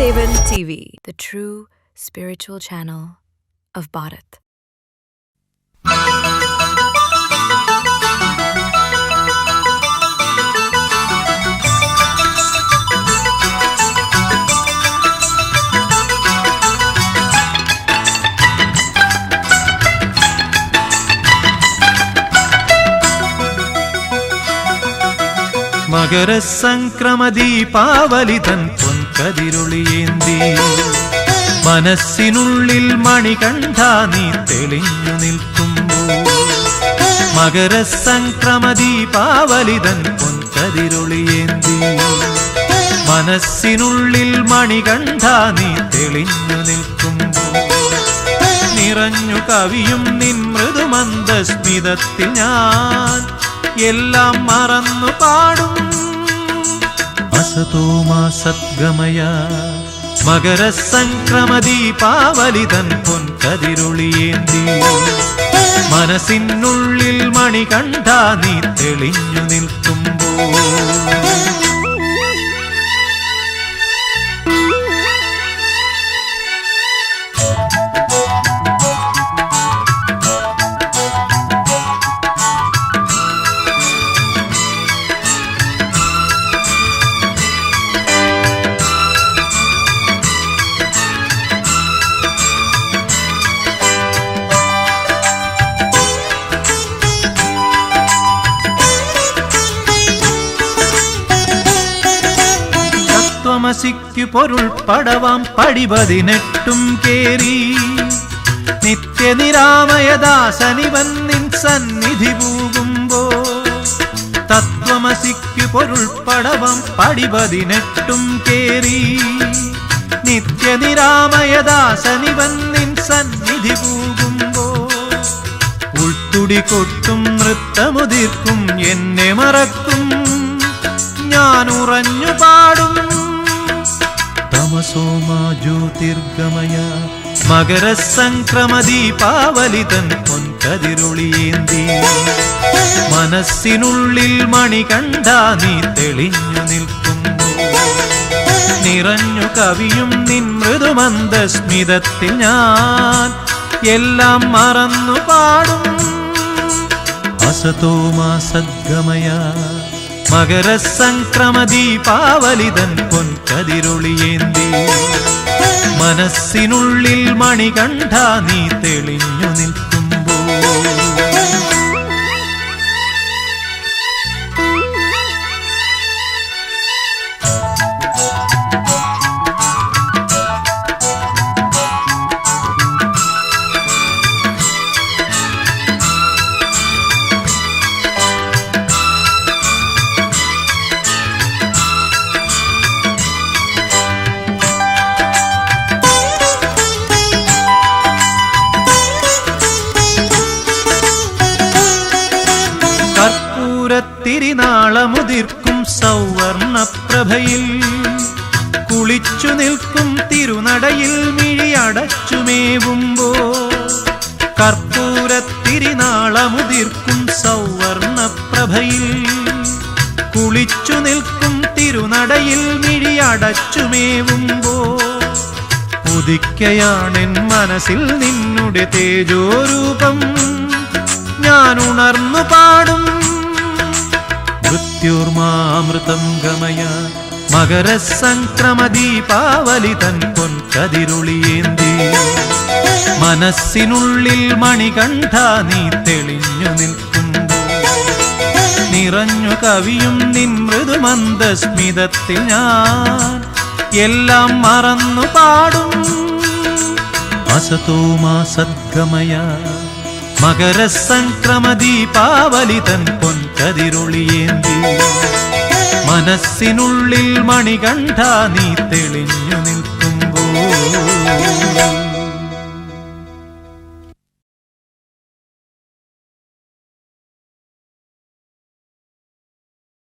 Vasudevan TV, the true spiritual channel of Bharat. മകരസംക്രമ Deepavali തൻ പൊൻകതിരുളിയേന്തി. മനസ്സിനുള്ളിൽ മണികണ്ഠ നീ തെളിഞ്ഞു നിൽക്കുമ്പോൾ. മകരസംക്രമ ദീപാവലി തൻ പൊൻകതിരുളിയേന്തി. മനസ്സിനുള്ളിൽ മണികണ്ഠ നീ തെളിഞ്ഞു നിൽക്കുമ്പോൾ. നിറഞ്ഞു കവിയും നിൻ മൃദുമന്ദസ്മിതത്തിൽ ഞാൻ എല്ലാം മറന്നു പാടും. അസതോമാ സദ്ഗമയ. മകരസംക്രമ ദീപാവലി തൻ പൊൻകതിരുളിയേന്തി മനസ്സിനുള്ളിൽ മണികണ്ഠ നീ തെളിഞ്ഞു നിൽക്കുമ്പോൾ. തത്വമസിക്കു പൊരുൾ പടവാം പടിപതിനെട്ടും കേറി. നിത്യനിരാമയദാസനിവൻ വന്നിൻ സന്നിധി പൂകുമ്പോ തത്വമസിക്കു പൊരുൾ പടവാം പടിപതിനെട്ടും കേറി. നിത്യനിരാമയദാസനിവൻ വന്നിൻ സന്നിധി പൂകുമ്പോ ഉൾത്തുടി കൊട്ടും നൃത്തമുതിർക്കും എന്നെ മറക്കും. ഞാൻ ഉറഞ്ഞു പാടും തമസോമാ ജ്യോതിർഗമയ മകരസംക്രമ ദീപാവലി തൻ പൊൻകതിരുളിയേന്തി. മനസ്സിനുള്ളിൽ മണി കണ്ടാ നീ തെളിഞ്ഞു നിൽക്കുന്നു. നിറഞ്ഞു കവിയും നിൻ മൃദുമന്ദസ്മിതത്തിൽ ഞാൻ എല്ലാം മറന്നു പാടും. അസതോമാ സദ്ഗമയ മകരസംക്രമ ദീപാവലി തൻ പൊൻകതിരുളിയേന്തി. മനസ്സിനുള്ളിൽ മണികണ്ഠ നീ തെളിഞ്ഞു നിൽക്കുമ്പോൾ. കർപ്പൂരത്തിരിനാളമുതിർക്കും സൗവർണപ്രഭയിൽ. കുളിച്ചു നിൽക്കും തിരുനടയിൽ മിഴിയടച്ചുമേവുമ്പോ. കർപ്പൂരത്തിരിനാളമുതിർക്കും സൗവർണപ്രഭയിൽ. കുളിച്ചു നിൽക്കും തിരുനടയിൽ മിഴിയടച്ചുമേവുമ്പോ. ഉദിക്കയാണെൻ മനസ്സിൽ നിന്നുടെ തേജോരൂപം. ഞാൻ ഉണർന്നു പാടും മൃത്യുർമാമൃതം ഗമയ. മകരസംക്രമ ദീപാവലി തൻ പൊൻകതിരുളിയേന്തി മനസ്സിനുള്ളിൽ മണികണ്ഠ നീ തെളിഞ്ഞു നിൽക്കുന്നു നിറഞ്ഞു കവിയും നിൻ മൃദുമന്ദസ്മിതത്തിൽ ഞാൻ എല്ലാം മറന്നു പാടും. അസതോമാ സദ്ഗമയ മകരസംക്രമ തൻ പൊൻകതിരുളിയേന്തി മനസ്സിനുള്ളിൽ മണികണ്ഠ നീ തെളിഞ്ഞു നിൽക്കുമ്പോൾ